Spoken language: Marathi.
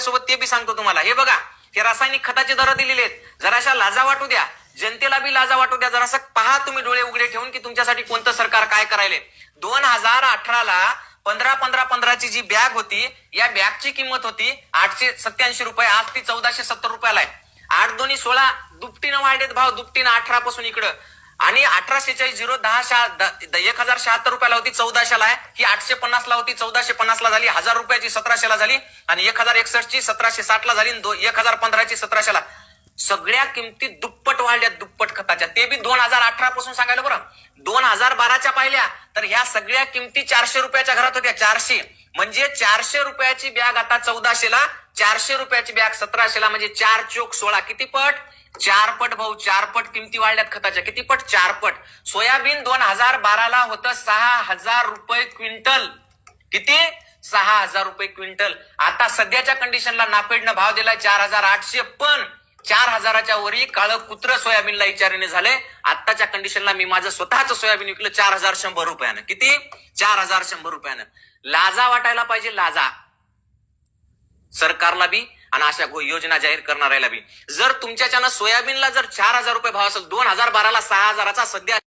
सोबत ते बी सांगतो तुम्हाला. हे बघा हे रासायनिक खताचे दर दिलेले आहेत. जराशा लाजा वाटू द्या. जनतेला बी लाजा वाटू द्या. जरासा पहा तुम्ही डोळे उघडे ठेवून की तुमच्यासाठी कोणतं सरकार काय करायले दोन हजार अठराला पंधरा पंधरा पंधराची जी बॅग होती या बॅगची किंमत होती आठशे सत्याऐंशी रुपये. आज ती चौदाशे सत्तर रुपयाला आहे. आठ दोन्ही सोळा दुपटीनं वाढलेत भाव. दुपटीनं अठरा पासून इकडं. आणि अठराशे चाळीस झिरो दहा शहा एक हजार शहात्तर रुपयाला होती चौदाशेला आहे. ही आठशे पन्नासला होती चौदाशे पन्नासला झाली हजार रुपयाची सतराशेला झाली आणि एक हजार एकसष्टची सतराशे साठला झाली एक हजार पंधराची सतराशेला. सगळ्या किमती दुप्पट वाढल्या दुप्पट खताच्या. ते बी दोन हजार अठरा पासून सांगायला बरं. दोन हजार बाराच्या पाहिल्या तर ह्या सगळ्या किमती चारशे रुपयाच्या घरात होत्या चारशे. म्हणजे चारशे रुपयाची बॅग आता चौदाशेला चारशे रुपयाची बॅग सतराशेला म्हणजे चार चोक सोळा. किती पट? चार पट भाऊ चार पट किमती वाढल्यात खताच्या. किती पट? चार पट. सोयाबीन दोन हजार बाराला होतं सहा हजार रुपये क्विंटल. किती? सहा हजार रुपये क्विंटल. आता सध्याच्या कंडिशनला नाफेडनं भाव दिलाय चार हजार आठशे पण. चार हजाराच्या वरी काळं कुत्र सोयाबीनला विचारीने झाले. आत्ताच्या कंडिशनला मी माझं स्वतःच सोयाबीन विकलं चार हजार शंभर रुपयानं. किती? चार हजार शंभर रुपयानं. लाजा वाटायला पाहिजे लाजा. सरकारला बी आणि अशा योजना जाहीर करणाऱ्याला बी. जर तुमच्याच्यानं सोयाबीनला जर चार हजार रुपये भाव असेल दोन हजार बाराला सहा हजाराचा सध्या